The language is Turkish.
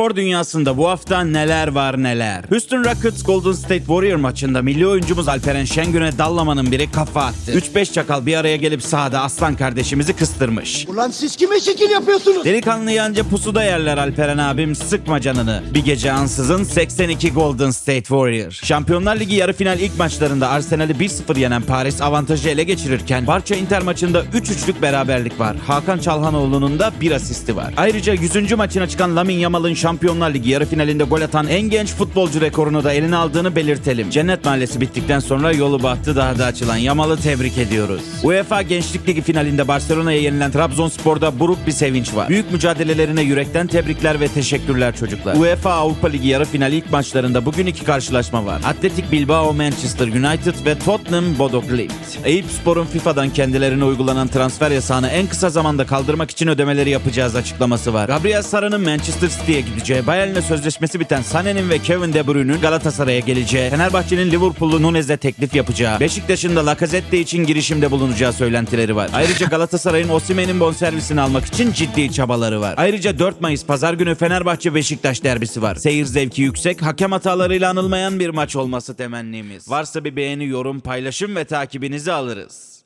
Spor dünyasında bu hafta neler var neler. Houston Rockets Golden State Warrior maçında milli oyuncumuz Alperen Şengün'e dallamanın biri kafa attı. 3-5 çakal bir araya gelip sahada aslan kardeşimizi kıstırmış. Ulan siz kime şekil yapıyorsunuz? Delikanlı yanca pusuda yerler Alperen abim sıkma canını. Bir gece ansızın 82 Golden State Warrior. Şampiyonlar Ligi yarı final ilk maçlarında Arsenal'i 1-0 yenen Paris avantajı ele geçirirken Barça Inter maçında 3-3'lük beraberlik var. Hakan Çalhanoğlu'nun da bir asisti var. Ayrıca 100. maçına çıkan Lamin Yamal'ın Şampiyonlar Ligi yarı finalinde gol atan en genç futbolcu rekorunu da eline aldığını belirtelim. Cennet Mahallesi bittikten sonra yolu battı daha da açılan Yamal'ı tebrik ediyoruz. UEFA Gençlik Ligi finalinde Barcelona'ya yenilen Trabzonspor'da buruk bir sevinç var. Büyük mücadelelerine yürekten tebrikler ve teşekkürler çocuklar. UEFA Avrupa Ligi yarı final ilk maçlarında bugün iki karşılaşma var. Atletik Bilbao Manchester United ve Tottenham Bodo Glimt. Eyüp Spor'un FIFA'dan kendilerine uygulanan transfer yasağını en kısa zamanda kaldırmak için ödemeleri yapacağız açıklaması var. Gabriel Sara'nın Manchester City'ye gideceği, Bayern'le sözleşmesi biten Sané'nin ve Kevin De Bruyne'ün Galatasaray'a geleceği, Fenerbahçe'nin Liverpool'lu Nunez'e teklif yapacağı, Beşiktaş'ın da Lacazette için girişimde bulunacağı söylentileri var. Ayrıca Galatasaray'ın Osimhen'in bonservisini almak için ciddi çabaları var. Ayrıca 4 Mayıs pazar günü Fenerbahçe Beşiktaş derbisi var. Seyir zevki yüksek, hakem hatalarıyla anılmayan bir maç olması temennimiz. Varsa bir beğeni, yorum, paylaşım ve takibinizi alırız.